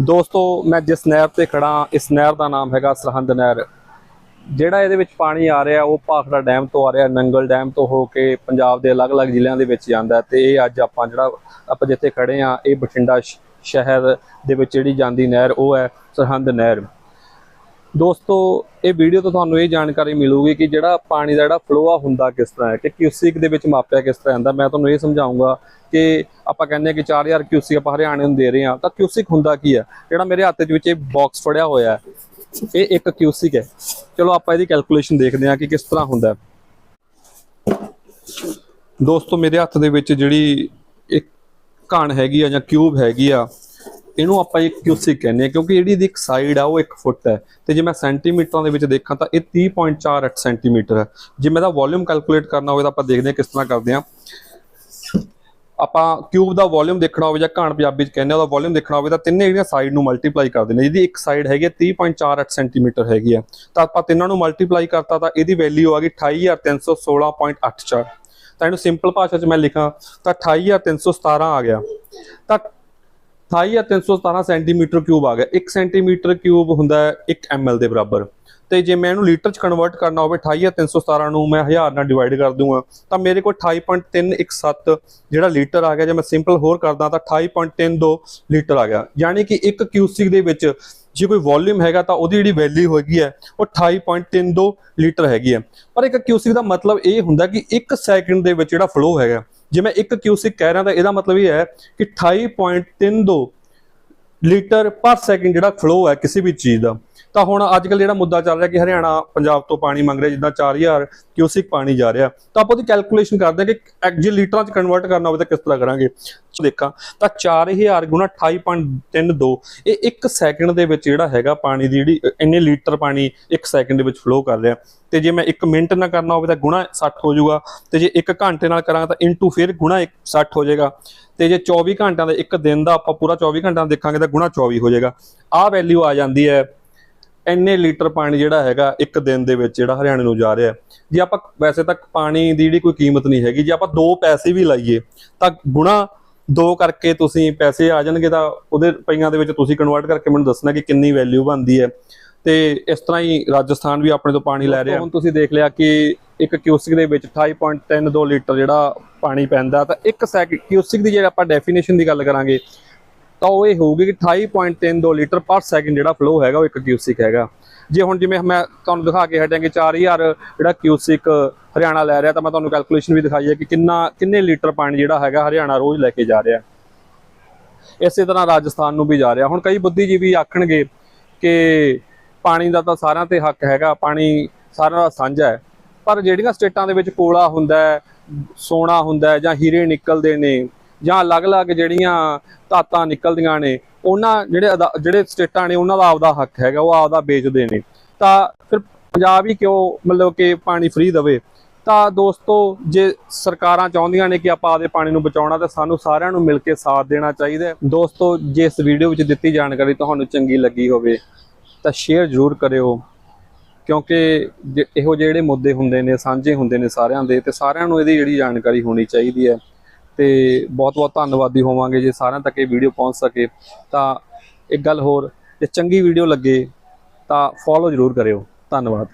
ਦੋਸਤੋ, ਮੈਂ ਜਿਸ ਨਹਿਰ ਤੇ ਖੜਾ ਇਸ ਨਹਿਰ ਦਾ ਨਾਮ ਹੈਗਾ ਸਰਹੰਦ ਨਹਿਰ। ਜਿਹੜਾ ਇਹਦੇ ਵਿੱਚ ਪਾਣੀ ਆ ਰਿਹਾ, ਉਹ ਭਾਖੜਾ ਡੈਮ ਤੋਂ ਆ ਰਿਹਾ, ਨੰਗਲ ਡੈਮ ਤੋਂ ਹੋ ਕੇ ਪੰਜਾਬ ਦੇ ਅਲੱਗ-ਅਲੱਗ ਜ਼ਿਲ੍ਹਿਆਂ ਦੇ ਵਿੱਚ ਜਾਂਦਾ ਹੈ ਤੇ ਇਹ ਅੱਜ ਆਪਾਂ ਜਿਹੜਾ, ਆਪਾਂ ਜਿੱਥੇ ਖੜੇ ਆ ਇਹ ਬਠਿੰਡਾ ਸ਼ਹਿਰ ਦੇ ਵਿੱਚ ਜਿਹੜੀ ਜਾਂਦੀ ਨਹਿਰ, ਉਹ ਹੈ ਸਰਹੰਦ ਨਹਿਰ। ਦੋਸਤੋ, ਇਹ ਵੀਡੀਓ ਤੋਂ ਤੁਹਾਨੂੰ ਇਹ ਜਾਣਕਾਰੀ ਮਿਲੂਗੀ ਕਿ ਜਿਹੜਾ ਪਾਣੀ ਦਾ ਜਿਹੜਾ ਫਲੋ ਆ ਹੁੰਦਾ ਕਿਸ ਤਰ੍ਹਾਂ ਹੈ, ਕਿ ਕਿਊਸਿਕ ਦੇ ਵਿੱਚ ਮਾਪਿਆ ਕਿਸ ਤਰ੍ਹਾਂ ਜਾਂਦਾ। ਮੈਂ ਤੁਹਾਨੂੰ ਇਹ ਸਮਝਾਉਂਗਾ ਕਿ ਆਪਾਂ ਕਹਿੰਦੇ ਆ ਕਿ 4000 ਕਿਊਸਿਕ ਆਪਾਂ ਹਰਿਆਣੇ ਨੂੰ ਦੇ ਰਹੇ ਹਾਂ, ਤਾਂ ਕਿਊਸਿਕ ਹੁੰਦਾ ਕੀ ਆ ਜਿਹੜਾ ਮੇਰੇ ਹੱਥ ਦੇ ਵਿੱਚ ਇਹ ਬਾਕਸ ਫੜਿਆ ਹੋਇਆ ਹੈ, ਇਹ ਇੱਕ ਕਿਊਸਿਕ ਹੈ। ਚਲੋ, ਆਪਾਂ ਇਹਦੀ ਕੈਲਕੂਲੇਸ਼ਨ ਦੇਖਦੇ ਹਾਂ ਕਿ ਕਿਸ ਤਰ੍ਹਾਂ ਹੁੰਦਾ ਦੋਸਤੋ, ਮੇਰੇ ਹੱਥ ਦੇ ਵਿੱਚ ਜਿਹੜੀ ਇੱਕ ਘਣ ਹੈਗੀ ਆ ਜਾਂ ਕਿਊਬ ਹੈਗੀ ਆ ਇਹਨੂੰ ਆਪਾਂ ਇੱਕ ਕਿਊਸਿਕ ਕਹਿੰਦੇ ਆ ਕਿਉਂਕਿ ਜਿਹੜੀ ਇਹਦੀ ਇੱਕ ਸਾਈਡ ਆ, ਉਹ 1 ਫੁੱਟ ਹੈ। ਤੇ ਜੇ ਮੈਂ ਸੈਂਟੀਮੀਟਰਾਂ ਦੇ ਵਿੱਚ ਦੇਖਾਂ ਤਾਂ ਇਹ 30.48 ਸੈਂਟੀਮੀਟਰ ਹੈ। ਜੇ ਮੈਂ ਇਹਦਾ ਵੋਲਿਊਮ ਕੈਲਕੂਲੇਟ ਕਰਨਾ ਹੋਵੇ ਤਾਂ ਆਪਾਂ ਦੇਖਦੇ ਹਾਂ ਕਿਸ ਤਰ੍ਹਾਂ ਕਰਦੇ ਹਾਂ। ਆਪਾਂ ਕਿਊਬ ਦਾ ਵੋਲਿਊਮ ਦੇਖਣਾ ਹੋਵੇ ਜਾਂ ਘਾਣ ਪੰਜਾਬੀ ਚ ਕਹਿੰਦੇ ਆ ਉਹਦਾ ਵੋਲਿਊਮ ਦੇਖਣਾ ਹੋਵੇ ਤਾਂ ਤਿੰਨੇ ਜਿਹੜੀਆਂ ਸਾਈਡ ਨੂੰ ਮਲਟੀਪਲਾਈ ਕਰਦੇ ਨੇ। ਜਿਹਦੀ ਇੱਕ ਸਾਈਡ ਹੈਗੀ ਹੈ 30.48 ਸੈਂਟੀਮੀਟਰ ਹੈਗੀ ਆ ਤਾਂ ਆਪਾਂ ਤਿੰਨਾਂ ਨੂੰ ਮਲਟੀਪਲਾਈ ਕਰਤਾ ਤਾਂ ਇਹਦੀ ਵੈਲਿਊ ਆ ਗਈ 28316.84 ਤਾਂ ਇਹਨੂੰ ਸਿੰਪਲ ਭਾਸ਼ਾ ਚ ਮੈਂ ਲਿਖਾਂ ਤਾਂ 28317 ਆ ਗਿਆ। ਤਾਂ 28317 ਸੈਂਟੀਮੀਟਰ ਕਿਊਬ ਆ ਗਿਆ। 1 ਸੈਂਟੀਮੀਟਰ ਕਿਊਬ ਹੁੰਦਾ ਹੈ 1 ml ਦੇ ਬਰਾਬਰ। ਤੇ ਜੇ ਮੈਂ ਇਹਨੂੰ ਲੀਟਰ ਚ ਕਨਵਰਟ ਕਰਨਾ ਹੋਵੇ 28317 ਨੂੰ ਮੈਂ 1000 ਨਾਲ ਡਿਵਾਈਡ ਕਰ ਦੂੰਗਾ, ਤਾਂ ਮੇਰੇ ਕੋਲ 28.317 ਜਿਹੜਾ ਲੀਟਰ ਆ ਗਿਆ, ਜੇ ਮੈਂ ਸਿੰਪਲ ਹੋਰ ਕਰਦਾ ਤਾਂ 28.32 ਲੀਟਰ ਆ ਗਿਆ। ਯਾਨੀ ਕਿ ਇੱਕ ਕਿਊਸਿਕ ਦੇ ਵਿੱਚ ਜੇ ਕੋਈ ਵੋਲਿਊਮ ਹੈਗਾ ਤਾਂ ਉਹਦੀ ਜਿਹੜੀ ਵੈਲਿਊ ਹੈਗੀ ਹੈ, ਉਹ 28.32 ਲੀਟਰ ਹੈਗੀ ਹੈ। ਪਰ ਇੱਕ ਕਿਊਸਿਕ ਦਾ ਮਤਲਬ ਇਹ ਹੁੰਦਾ ਕਿ 1 ਸੈਕਿੰਡ ਦੇ ਵਿੱਚ ਜਿਹੜਾ ਫਲੋ ਹੈਗਾ ਜੇ ਮੈਂ ਇੱਕ ਕਿਊਸਿਕ ਕਹਿ ਰਿਹਾ ਤਾਂ ਇਹਦਾ ਮਤਲਬ ਇਹ ਹੈ ਕਿ 28.32 ਲੀਟਰ ਪਰ ਸੈਕਿੰਡ ਜਿਹੜਾ ਫਲੋ ਹੈ ਕਿਸੇ ਵੀ ਚੀਜ਼ ਦਾ। ਤਾਂ ਹੁਣ ਅੱਜ ਕੱਲ ਜਿਹੜਾ ਮੁੱਦਾ ਚੱਲ ਰਿਹਾ ਕਿ ਹਰਿਆਣਾ ਪੰਜਾਬ ਤੋਂ ਪਾਣੀ ਮੰਗ ਰਿਹਾ, ਜਿੱਦਾਂ 4000 ਕਿਊਸਿਕ ਪਾਣੀ ਜਾ ਰਿਹਾ, ਤਾਂ ਆਪਾਂ ਉਹਦੀ ਕੈਲਕੂਲੇਸ਼ਨ ਕਰਦੇ ਹਾਂ ਕਿ ਐਕ- ਜੇ ਲੀਟਰਾਂ 'ਚ ਕਨਵਰਟ ਕਰਨਾ ਹੋਵੇ ਤਾਂ ਕਿਸ ਤਰ੍ਹਾਂ ਕਰਾਂਗੇ? ਦੇਖਾਂ, ਤਾਂ 4000 ਗੁਣਾ 28.32 ਇਹ 1 ਸੈਕਿੰਡ ਦੇ ਵਿੱਚ ਜਿਹੜਾ ਹੈਗਾ ਪਾਣੀ ਦੀ ਜਿਹੜੀ ਇੰਨੇ ਲੀਟਰ ਪਾਣੀ 1 ਸੈਕਿੰਡ ਦੇ ਵਿੱਚ ਫਲੋ ਕਰ ਰਿਹਾ। ਤੇ ਜੇ ਮੈਂ 1 ਮਿੰਟ ਨਾਲ ਕਰਨਾ ਹੋਵੇ ਤਾਂ ਗੁਣਾ 60 ਹੋ ਜਾਊਗਾ। ਤੇ ਜੇ 1 ਘੰਟੇ ਨਾਲ ਕਰਾਂਗਾ ਤਾਂ ਇਨਟੂ ਫਿਰ ਗੁਣਾ 60 ਹੋ ਜਾਏਗਾ। ਤੇ ਜੇ 24 ਘੰਟਿਆਂ ਦਾ ਇੱਕ ਦਿਨ ਦਾ ਆਪਾਂ ਪੂਰਾ 24 ਘੰਟਿਆਂ ਦਾ ਦੇਖਾਂਗੇ ਤਾਂ ਗੁਣਾ 24 ਹੋ ਜਾਏਗਾ। ਆਹ ਵੈਲਿਊ ਆ ਜਾਂਦੀ ਹੈ। ਇੰਨੇ ਲੀਟਰ ਪਾਣੀ ਜਿਹੜਾ ਹੈਗਾ ਇੱਕ ਦਿਨ ਦੇ ਵਿੱਚ ਜਿਹੜਾ ਹਰਿਆਣੇ ਨੂੰ ਜਾ ਰਿਹਾ ਜੇ ਆਪਾਂ ਵੈਸੇ ਤਾਂ ਪਾਣੀ ਦੀ ਜਿਹੜੀ ਕੋਈ ਕੀਮਤ ਨਹੀਂ ਹੈਗੀ, ਜੇ ਆਪਾਂ 2 ਪੈਸੇ ਵੀ ਲਾਈਏ, ਤਾਂ ਗੁਣਾ 2 ਕਰਕੇ ਤੁਸੀਂ ਪੈਸੇ ਆ ਜਾਣਗੇ ਤਾਂ ਉਹਦੇ ਰੁਪਈਆਂ ਦੇ ਵਿੱਚ ਤੁਸੀਂ ਕਨਵਰਟ ਕਰਕੇ ਮੈਨੂੰ ਦੱਸਣਾ ਕਿ ਕਿੰਨੀ ਵੈਲਿਊ ਬਣਦੀ ਹੈ। ਤੇ ਇਸ ਤਰ੍ਹਾਂ ਹੀ ਰਾਜਸਥਾਨ ਵੀ ਆਪਣੇ ਤੋਂ ਪਾਣੀ ਲੈ ਰਿਹਾ ਹੁਣ ਤੁਸੀਂ ਦੇਖ ਲਿਆ ਕਿ ਇੱਕ ਕਿਊਸਿਕ ਦੇ ਵਿੱਚ 28.32 ਲੀਟਰ ਜਿਹੜਾ ਪਾਣੀ ਪੈਂਦਾ, ਤਾਂ ਇੱਕ ਸੈਕਿੰਡ ਕਿਊਸਿਕ ਦੀ ਜੇ ਆਪਾਂ ਡੈਫੀਨੇਸ਼ਨ ਦੀ ਗੱਲ ਕਰਾਂਗੇ ਤਾਂ ਉਹ ਇਹ ਹੋਊਗੀ ਕਿ 28.32 ਲੀਟਰ ਪਰ ਸੈਕਿੰਡ ਜਿਹੜਾ ਫਲੋ ਹੈਗਾ ਉਹ ਇੱਕ ਕਿਊਸਿਕ ਹੈਗਾ। ਜੇ ਹੁਣ ਜਿਵੇਂ ਮੈਂ ਤੁਹਾਨੂੰ ਦਿਖਾ ਕੇ ਹਟਿਆ ਕਿ 4000 ਜਿਹੜਾ ਕਿਊਸਿਕ ਹਰਿਆਣਾ ਲੈ ਰਿਹਾ, ਤਾਂ ਮੈਂ ਤੁਹਾਨੂੰ ਕੈਲਕੂਲੇਸ਼ਨ ਵੀ ਦਿਖਾਈ ਹੈ ਕਿ ਕਿੰਨਾ, ਕਿੰਨੇ ਲੀਟਰ ਪਾਣੀ ਜਿਹੜਾ ਹੈਗਾ ਹਰਿਆਣਾ ਰੋਜ਼ ਲੈ ਕੇ ਜਾ ਰਿਹਾ। ਇਸੇ ਤਰ੍ਹਾਂ ਰਾਜਸਥਾਨ ਨੂੰ ਵੀ ਜਾ ਰਿਹਾ। ਹੁਣ ਕਈ ਬੁੱਧੀਜੀਵੀ ਆਖਣਗੇ ਕਿ ਪਾਣੀ ਦਾ ਤਾਂ ਸਾਰਿਆਂ ਤੇ ਹੱਕ ਹੈਗਾ, ਪਾਣੀ ਸਾਰਿਆਂ ਦਾ ਸਾਂਝਾ ਹੈ। ਪਰ ਜਿਹੜੀਆਂ ਸਟੇਟਾਂ ਦੇ ਵਿੱਚ ਕੋਲਾ ਹੁੰਦਾ ਸੋਨਾ ਹੁੰਦਾ ਜਾਂ ਹੀਰੇ ਨਿਕਲਦੇ ਨੇ ਜਾਂ ਅਲੱਗ-ਅਲੱਗ ਜਿਹੜੀਆਂ ਧਾਤਾਂ ਨਿਕਲਦੀਆਂ ਨੇ, ਉਹਨਾਂ ਜਿਹੜੇ ਅਦਾ- ਜਿਹੜੇ ਸਟੇਟਾਂ ਨੇ, ਉਹਨਾਂ ਦਾ ਆਪਦਾ ਹੱਕ ਹੈਗਾ, ਉਹ ਆਪਦਾ ਵੇਚਦੇ ਨੇ। ਤਾਂ ਫਿਰ ਪੰਜਾਬ ਹੀ ਕਿਉਂ ਮਤਲਬ ਕਿ ਪਾਣੀ ਫ੍ਰੀ ਦਵੇ? ਤਾਂ ਦੋਸਤੋ, ਜੇ ਸਰਕਾਰਾਂ ਚਾਹੁੰਦੀਆਂ ਨੇ ਕਿ ਆਪਾਂ ਆਪਦੇ ਪਾਣੀ ਨੂੰ ਬਚਾਉਣਾ, ਤਾਂ ਸਾਨੂੰ ਸਾਰਿਆਂ ਨੂੰ ਮਿਲ ਕੇ ਸਾਥ ਦੇਣਾ ਚਾਹੀਦਾ ਦੋਸਤੋ, ਜੇ ਇਸ ਵੀਡੀਓ ਵਿੱਚ ਦਿੱਤੀ ਜਾਣਕਾਰੀ ਤੁਹਾਨੂੰ ਚੰਗੀ ਲੱਗੀ ਹੋਵੇ, ਤਾਂ ਸ਼ੇਅਰ ਜ਼ਰੂਰ ਕਰਿਓ। ਕਿਉਂਕਿ ਜੇ- ਇਹੋ ਜਿਹੜੇ ਮੁੱਦੇ ਹੁੰਦੇ ਨੇ, ਸਾਂਝੇ ਹੁੰਦੇ ਨੇ ਸਾਰਿਆਂ ਦੇ, ਤੇ ਸਾਰਿਆਂ ਨੂੰ ਇਹਦੀ ਜਿਹੜੀ ਜਾਣਕਾਰੀ ਹੋਣੀ ਚਾਹੀਦੀ ਹੈ। ਤੇ ਬਹੁਤ ਬਹੁਤ ਧੰਨਵਾਦੀ ਹੋਵਾਂਗੇ ਜੇ ਸਾਰਿਆਂ ਤੱਕ ਇਹ ਵੀਡੀਓ ਪਹੁੰਚ ਸਕੇ। ਤਾਂ ਇੱਕ ਗੱਲ ਹੋਰ, ਜੇ ਚੰਗੀ ਵੀਡੀਓ ਲੱਗੇ ਤਾਂ ਫੋਲੋ ਜ਼ਰੂਰ ਕਰਿਓ। ਧੰਨਵਾਦ।